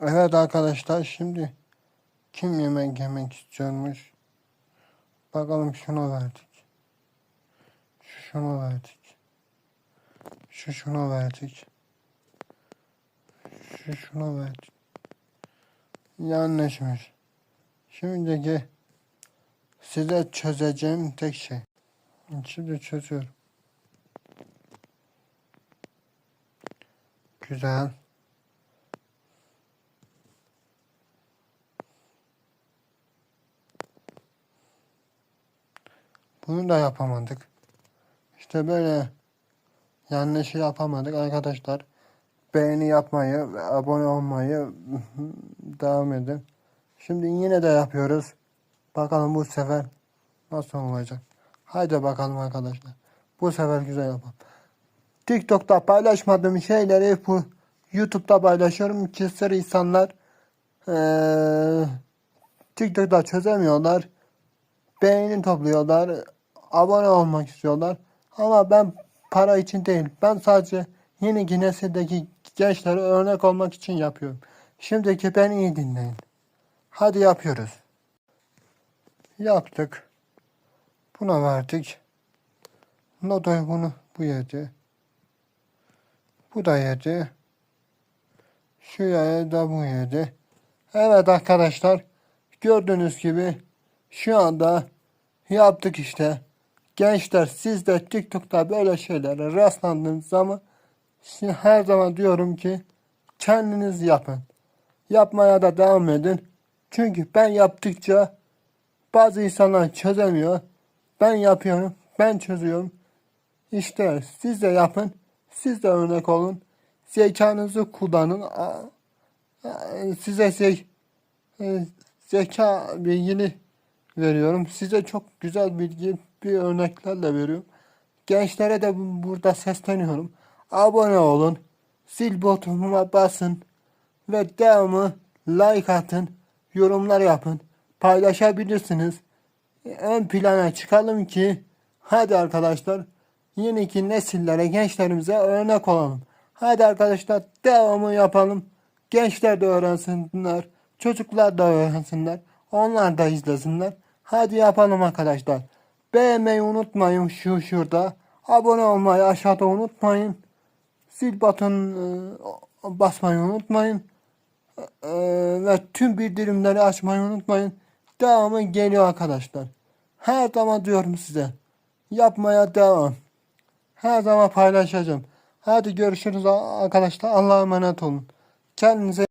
Evet arkadaşlar şimdi kim yemek yemek istiyormuş? Bakalım şuna verdik. Şu şuna verdik. Şu şuna verdik. Şu şuna verdik. Yanlışmış. Şimdiki size çözeceğim tek şey. Şimdi çözüyorum. Güzel. Bunu da yapamadık. İşte böyle yanlışı yapamadık arkadaşlar. Beğeni yapmayı ve abone olmayı devam edin. Şimdi yine de yapıyoruz. Bakalım bu sefer nasıl olacak. Haydi bakalım arkadaşlar. Bu sefer güzel yapalım. TikTok'ta paylaşmadığım şeyleri bu YouTube'da paylaşıyorum ki insanlar eee, TikTok'ta çözemiyorlar. Beğeni topluyorlar. Abone olmak istiyorlar. Ama ben para için değil. Ben sadece yeni nesildeki gençlere örnek olmak için yapıyorum. Şimdiki beni iyi dinleyin. Hadi yapıyoruz. Yaptık. Buna verdik. Nodoy bunu bu yedi. Bu da yedi. Şu yaya da bu yedi. Evet arkadaşlar. Gördüğünüz gibi şu anda yaptık işte. Gençler siz de TikTok'ta böyle şeylere rastlandığınız zaman şimdi her zaman diyorum ki kendiniz yapın. Yapmaya da devam edin. Çünkü ben yaptıkça bazı insanlar çözemiyor. Ben yapıyorum. Ben çözüyorum. İşte siz de yapın. Siz de örnek olun. Zekanızı kullanın. Size ze- e, zeka bilgini veriyorum. Size çok güzel bilgi bir örneklerle veriyorum. Gençlere de bu- burada sesleniyorum. Abone olun. Zil butonuna basın. Ve devamı like atın. Yorumlar yapın. Paylaşabilirsiniz. Ön plana çıkalım ki hadi arkadaşlar yeniki nesillere gençlerimize örnek olalım. Hadi arkadaşlar devamı yapalım. Gençler de öğrensinler. Çocuklar da öğrensinler. Onlar da izlesinler. Hadi yapalım arkadaşlar. Beğenmeyi unutmayın şu şurada. Abone olmayı aşağıda unutmayın. Zil butonuna basmayı unutmayın. Ee, ve tüm bildirimleri açmayı unutmayın. Devamı geliyor arkadaşlar. Her zaman diyorum size. Yapmaya devam. Her zaman paylaşacağım. Hadi görüşürüz arkadaşlar. Allah'a emanet olun. Kendinize